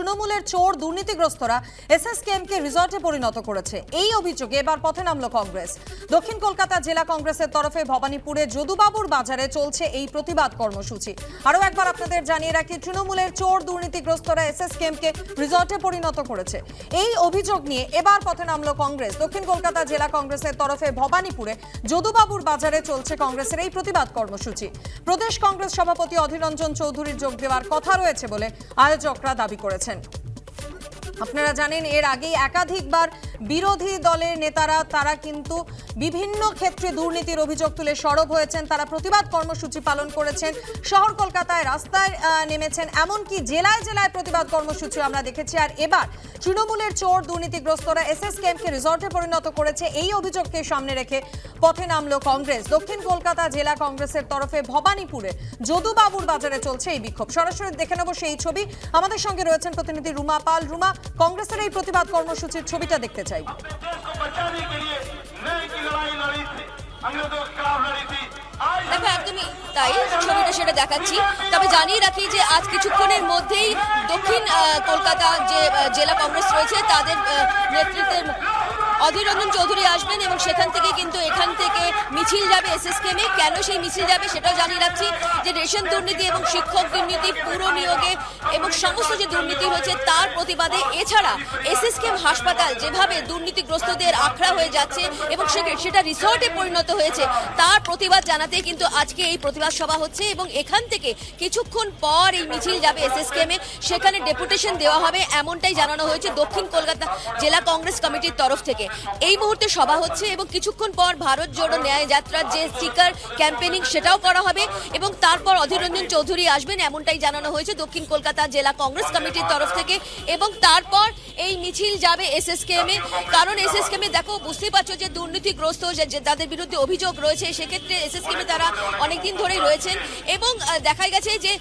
তৃণমূলের চোর দুর্নীতিগ্রস্তরা এসএসকেএমকে রিসর্টে পরিণত করেছে। এই অভিযোগে এবার পথে নামল কংগ্রেস। দক্ষিণ কলকাতা জেলা কংগ্রেসের তরফে ভবানীপুরে যদুবাবুর বাজারে চলছে এই প্রতিবাদ কর্মসূচি। আরও একবার আপনাদের জানিয়ে রাখি, তৃণমূলের চোর দুর্নীতিগ্রস্তরা এসএসকেএমকে রিসর্টে পরিণত করেছে। এই অভিযোগ নিয়ে এবার পথে নামল কংগ্রেস। দক্ষিণ কলকাতা জেলা কংগ্রেসের তরফে ভবানীপুরে যদুবাবুর বাজারে চলছে কংগ্রেসের এই প্রতিবাদ কর্মসূচি। প্রদেশ কংগ্রেস সভাপতি অধীর রঞ্জন চৌধুরীর যোগ দেওয়ার কথা রয়েছে বলে আয়োজকরা দাবি করেছেন। আপনারা জানেন এর আগেই একাধিকবার বিরোধী দলের নেতারা, তারা কিন্তু বিভিন্ন ক্ষেত্রে দুর্নীতির অভিযোগ তুলে সরব হয়েছেন। তারা প্রতিবাদ কর্মসূচি পালন করেছেন। শহর কলকাতায় রাস্তায় নেমেছেন। এমনকি জেলায় জেলায় প্রতিবাদ কর্মসূচি আমরা দেখেছি। আর এবার তৃণমূলের চোর, দুর্নীতিগ্রস্তরা এসএস ক্যাম্পকে রিসর্টে পরিণত করেছে। এই অভিযোগকে সামনে রেখে পথে নামলো কংগ্রেস। দক্ষিণ কলকাতা জেলা কংগ্রেসের তরফে ভবানীপুরে যদুবাবুর বাজারে চলছে এই বিক্ষোভ। সরাসরি দেখে নেব সেই ছবি। আমাদের সঙ্গে রয়েছেন প্রতিনিধি রুমা পাল। রুমা, কংগ্রেসের এই প্রতিবাদ কর্মসূচির ছবিটা দেখতে চাই দেখো একদমই তাই। ছবিটা সেটা দেখাচ্ছি। তবে জানিয়ে রাখি যে আজ কিছুক্ষণের মধ্যেই দক্ষিণ কলকাতা যে জেলা কংগ্রেস রয়েছে তাদের নেতৃত্ব অধীর রঞ্জন চৌধুরী আসবেন এবং সেখান থেকে কিন্তু এখান থেকে মিছিল যাবে এসএসকেমে কেন সেই মিছিল যাবে সেটাও জানিয়ে রাখছি যে রেশন দুর্নীতি এবং শিক্ষক দুর্নীতি, পুরো নিয়োগে এবং সমস্ত যে দুর্নীতি হয়েছে তার প্রতিবাদে এছাড়া এসএসকেম হাসপাতাল যেভাবে দুর্নীতিগ্রস্তদের আখড়া হয়ে যাচ্ছে এবং সেটা রিসর্টে পরিণত হয়েছে, তার প্রতিবাদ জানাতে কিন্তু আজকে এই প্রতিবাদ সভা হচ্ছে এবং এখান থেকে কিছুক্ষণ পর এই মিছিল যাবে এসএসকেমে সেখানে ডেপুটেশন দেওয়া হবে, এমনটাই জানানো হয়েছে দক্ষিণ কলকাতা জেলা কংগ্রেস কমিটির তরফ থেকে। এই মুহূর্তে সভা হচ্ছে এবং কিছুক্ষণ পর ভারত জোড়ো ন্যায় যাত্রার যে স্টিকার ক্যাম্পেনিং সেটাও করা হবে এবং তারপর অধীর রঞ্জন চৌধুরী আসবেন, এমনটাই জানানো হয়েছে দক্ষিণ কলকাতা জেলা কংগ্রেস কমিটির তরফ থেকে এবং তারপর এই মিছিল যাবে এসএসকেএম এ। কারণ এসএসকেএম এ, দেখো, বুঝতেই পারছ যে দুর্নীতিগ্রস্ত যে যাদের বিরুদ্ধে অভিযোগ রয়েছে, সেক্ষেত্রে এসএসকেএম এ তারা অনেকদিন ধরেই রয়েছেন এবং দেখা গেছে যে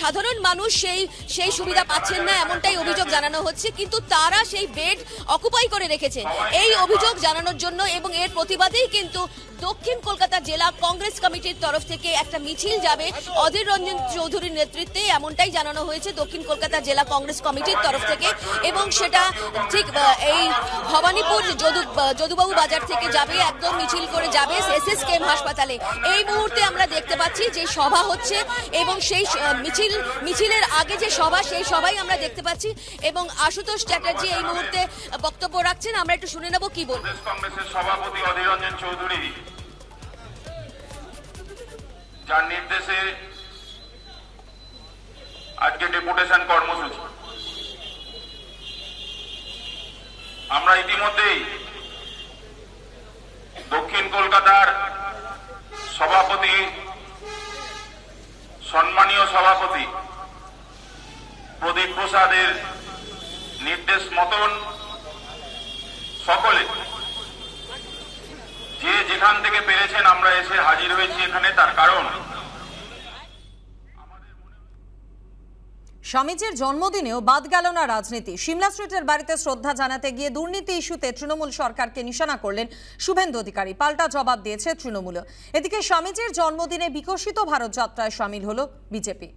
সাধারণ মানুষ সেই সেই সুবিধা পাচ্ছেন না, এমনটাই অভিযোগ জানানো হচ্ছে। কিন্তু তারা সেই বেড অকুপাই করে রেখেছেন এই অভিযোগ জানানোর জন্য এবং এর প্রতিবাদেই কিন্তু দক্ষিণ কলকাতা জেলা কংগ্রেস কমিটির তরফ থেকে একটা মিছিল যাবে। অধীর রঞ্জন চৌধুরীর নেতৃত্বে এমনটাই জানানো হয়েছে দক্ষিণ কলকাতা জেলা কংগ্রেস কমিটির তরফ থেকে এবং সেটা ঠিক এই ভবানীপুর যদু, যদুবাবু বাজার থেকে যাবে, একদম মিছিল করে যাবে এস এস কেম হাসপাতালে। এই মুহূর্তে আমরা দেখতে পাচ্ছি যে সভা হচ্ছে এবং সেই মিছিল, মিছিলের আগে যে সভা, সেই সভাই আমরা দেখতে পাচ্ছি এবং আশুতোষ চ্যাটার্জি এই মুহূর্তে বক্তব্য রাখছেন। আমরা একটু শুনে নেব, কি বলবেন কংগ্রেসের সভাপতি অধীর রঞ্জন চৌধুরী যার নির্দেশে আজকে ডেপুটেশন কর্মসূচি। আমরা ইতিমধ্যেই দক্ষিণ কলকাতার সভাপতি, সম্মানীয় সভাপতি প্রদীপ প্রসাদের নির্দেশ মতন সকলে। যে যেখান থেকে পেরেছেন আমরা এসে হাজির হয়েছি এখানে, তার কারণ। স্বামীজির জন্মদিনেও বাদ গেল না রাজনীতি। সিমলা স্ট্রিটের বাড়িতে শ্রদ্ধা জানাতে গিয়ে দুর্নীতি ইস্যুতে তৃণমূল সরকারকে নিশানা করলেন শুভেন্দু অধিকারী। পাল্টা জবাব দিয়েছে তৃণমূল এদিকে স্বামীজির জন্মদিনে বিকশিত ভারত যাত্রায় সামিল হল বিজেপি।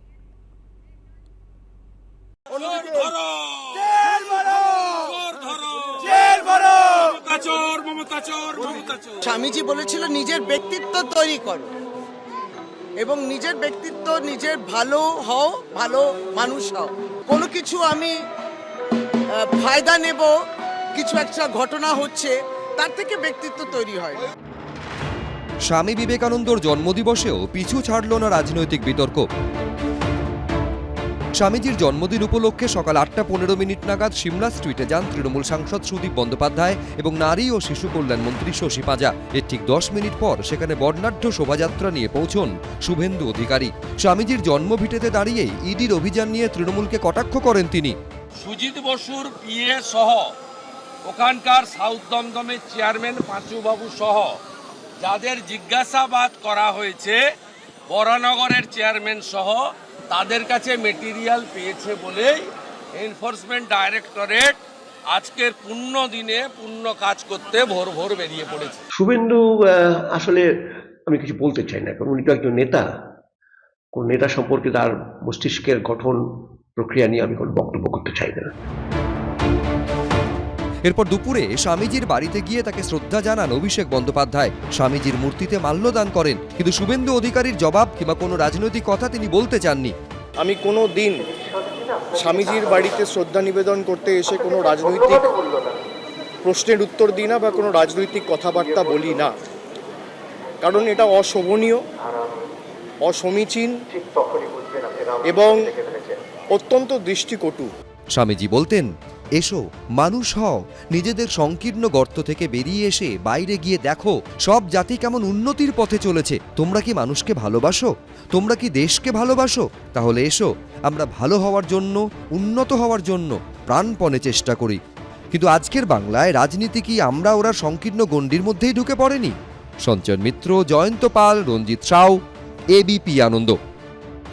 স্বামীজি বলেছিল নিজের ব্যক্তিত্ব তৈরি করো এবং নিজের ব্যক্তিত্ব নিজের ভালো হও ভালো মানুষ হও। কোনো কিছু আমি ফায়দা নেব কিছু একটা ঘটনা হচ্ছে তার থেকে ব্যক্তিত্ব তৈরি হয় স্বামী বিবেকানন্দর জন্মদিবসেও পিছু ছাড়ল না রাজনৈতিক বিতর্ক। স্বামীজির জন্মদিন উপলক্ষে সকাল আটটা পনেরো মিনিট নাগাদ সিমলা স্ট্রিটে যান তৃণমূল সাংসদ সুদীপ বন্দ্যোপাধ্যায় এবং নারী ও শিশু কল্যাণ মন্ত্রী শশী পাজা। এর ঠিক দশ মিনিট পর সেখানে বর্ণাঢ্য শোভাযাত্রা নিয়ে পৌঁছন শুভেন্দু অধিকারী। স্বামীজির জন্মভিটেতে দাঁড়িয়েই ইডির অভিযান নিয়ে তৃণমূলকে কটাক্ষ করেন তিনি। সুজিত বসুর পিএ সহ, ওখানকার সাউথ দমদমের চেয়ারম্যান পাঁচুবাবু সহ, যাদের জিজ্ঞাসাবাদ করা হয়েছে, বরানগরের চেয়ারম্যান সহ তাদের কাছে মেটেরিয়াল পেয়েছে বলেই এনফোর্সমেন্ট ডাইরেক্টরেট আজকের পূর্ণ দিনে পূর্ণ কাজ করতে ভোর ভোর বেরিয়ে পড়েছে। শুভেন্দু আসলে আমি কিছু বলতে চাই না, কারণ উনি তো একজন নেতা। কোন নেতা সম্পর্কে তার মস্তিষ্কের গঠন প্রক্রিয়া নিয়ে আমি কোনো বক্তব্য করতে চাই না। এরপর দুপুরে স্বামীজির বাড়িতে গিয়ে তাকে শ্রদ্ধা জানান অভিষেক বন্দ্যোপাধ্যায়। স্বামীজির মূর্তিতে মাল্যদান করেন। কিন্তু শুভেন্দু অধিকারীর জবাব কিংবা কোনো রাজনৈতিক কথা তিনি বলতে চাননি। আমি কোনো দিন স্বামীজির বাড়িতে শ্রদ্ধা নিবেদন করতে এসে কোনো রাজনৈতিক প্রশ্নের উত্তর দিই না বা কোনো রাজনৈতিক কথাবার্তা বলি না। কারণ এটা অশোভনীয় অসমীচীন এবং অত্যন্ত দৃষ্টিকটু। স্বামীজি বলতেন এসো, মানুষ হও, নিজেদের সংকীর্ণ গর্ত থেকে বেরিয়ে এসে বাইরে গিয়ে দেখো, সব জাতি কেমন উন্নতির পথে চলেছে। তোমরা কি মানুষকে ভালোবাসো? তোমরা কি দেশকে ভালোবাসো? তাহলে এসো, আমরা ভালো হওয়ার জন্য, উন্নত হওয়ার জন্য প্রাণপণে চেষ্টা করি। কিন্তু আজকের বাংলায় রাজনীতি কি আমরা ওরা সংকীর্ণ গণ্ডির মধ্যেই ঢুকে পড়েনি? সঞ্চয়ন মিত্র, জয়ন্ত পাল, রঞ্জিত সাউ এবিপি আনন্দ।